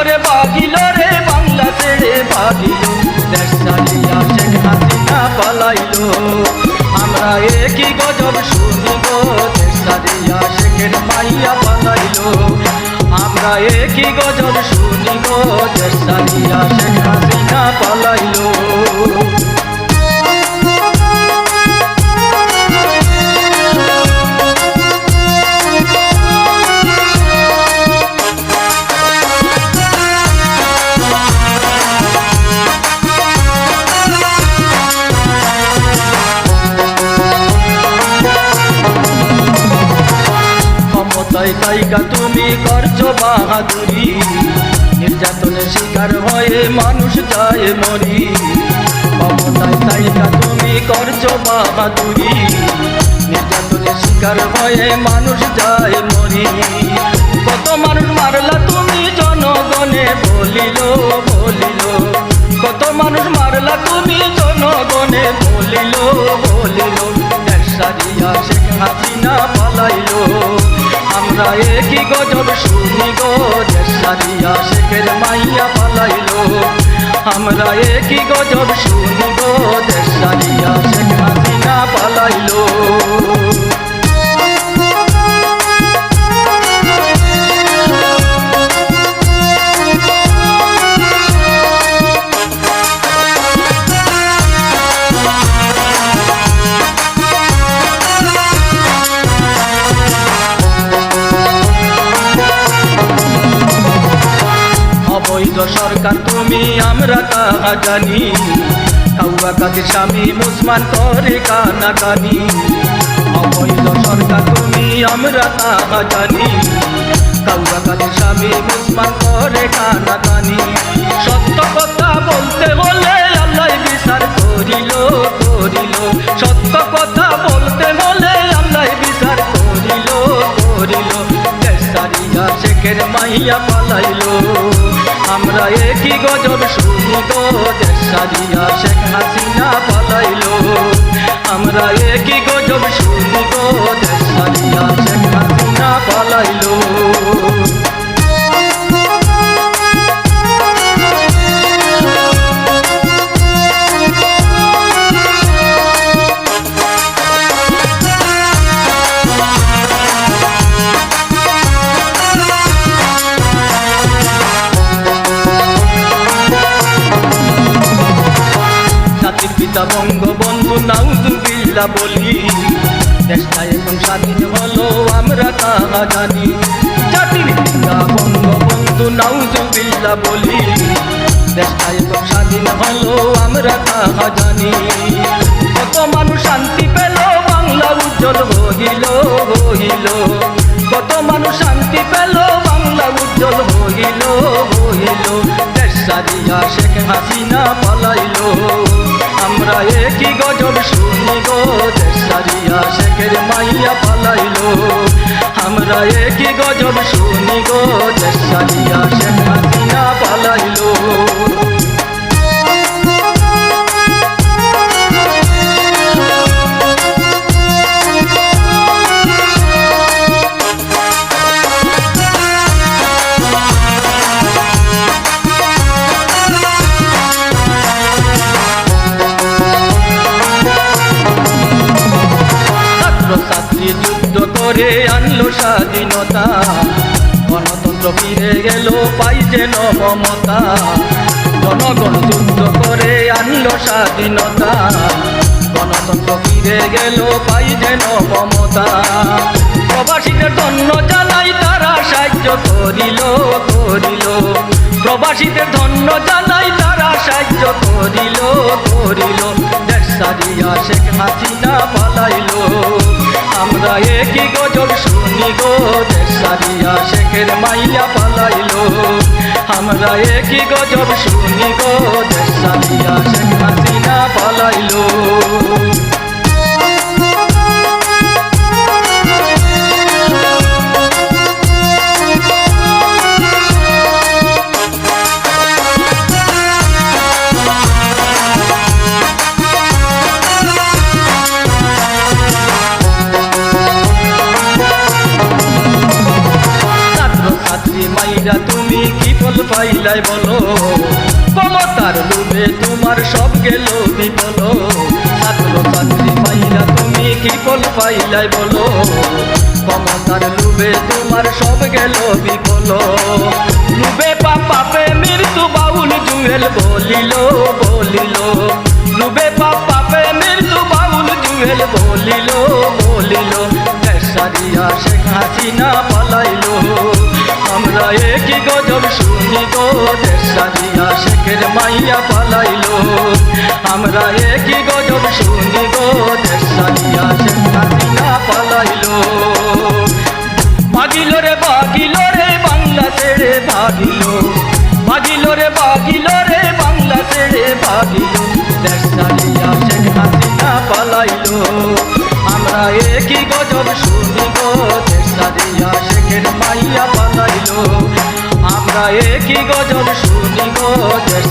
করে বাজিল রে বাংলা ছেড়ে বাজিল দেশ ছাড়িয়া শেখ হাসিনা পালাইল। আমরা একই গজব শুনব, দেশ ছাড়িয়া শেখের মাইয়া পালাইল। আমরা একই গজব শুনিব, দেশ ছাড়িয়া শেখ হাসিনা পালাইল। তাইকা, তুমি করছ বাহাদুরি। নির্যাতনের শিকার হয়ে মানুষ যায় মরি। ক্ষমতায় তাইকা, তুমি করছ বাহাদুরি। নির্যাতনের শিকার হয়ে মানুষ যায় মরি। কত মানুষ মারলা তুমি জনগণে, বলিল বলিল। কত মানুষ মারলা তুমি জনগণে, বলিল বলিল। দেশ সারিয়া শেখ হাসিনা পালাইল। আমরা একই গজব শুনি গো সারিয়া শেখের মাইয়া পালাইল। আমরা একই গজব শুনি গো সারিয়া শেখ হাসিনা পালাইল। সরকার, তুমি আমরা তাহা জানি। কাউয়া কাজের স্বামী মুসমান করে কানা কানি অবৈধ সরকার, তুমি আমরা তাহা জানি। কাউয়া কাজের স্বামী মুসমান করে কানা কানি সত্য কথা বলতে হলে আল্লাহ বিচার করিল করিল। সত্য কথা বলতে হলে আল্লাহ বিচার করিল করিল। সারিয়া মাইয়া পালাইল। আমরা একই গজব শুনি গো, দেশ সাজিয়া শেখ হাসিনা পালাইল। আমরা একই গজব শুনি গো, দেশ সাজিয়া শেখ হাসিনা বঙ্গবন্ধু নাউজুবিল্লা বলি। দেশটা এখন স্বাধীন হলো, আমরা তাহা জানি। জাতির পিতা বঙ্গবন্ধু নাউজুবিল্লা বলি। দেশটা এখন স্বাধীন হলো, আমরা তাহা জানি। কত মানুষ শান্তি পেল, বাংলা উজ্জ্বল হইল হইল। কত মানুষ শান্তি পেল, বাংলা উজ্জ্বল হইল হইল। দেশ সারিয়া শেখ হাসিনা পালাইল। আমরা একই গজব শুনি গো সারিয়া শেখের মাইয়া পালাইলো। আমরা একই গজব শুনি গো সারিয়া করে আনলো স্বাধীনতা। গণতন্ত্র ফিরে গেল, পাই যেন মমতা জনগণ যুদ্ধ করে আনলো স্বাধীনতা। গণতন্ত্র ফিরে গেল, পাই যেন মমতা প্রবাসীদের ধন্য জানাই তারা সাহায্য করিল করিল। প্রবাসীদের ধন্য জানাই তারা সাহায্য করিল করিল। দেশ সারিয়া শেখ হাসিনা পালাইল। আমরা একই গজল শুনি গো, দেশারিয়া শেখের মাইয়া পালাইল। আমরা একই গজল শুনি গো, দেশারিয়া শেখ হাসিনা পালাইল। পাইলাই বলো, ক্ষমতার লোভে তোমার সব গেল বিফল। ছাত্র ছাত্রী মাইরা তুমি, কি ফল পাইলাই বলো, ক্ষমতার লোভে তোমার সব গেল বিফল। লোভে পাপা পাপে মৃত্যু বাউল জুয়েল বলিল বলিল। লোভে পাপা পাপে মৃত্যু বাউল জুয়েল বলিল বলিল। সারিয়া শেখ হাসিনা পালাইল। আমরা একই গজব শুনি ভাগিল দেশ ছাড়িয়া শেখ হাসিনা পালাইল। আমরা একই গজব শুনিব, দেশ আমরা একই গজব শুনিব, দেশ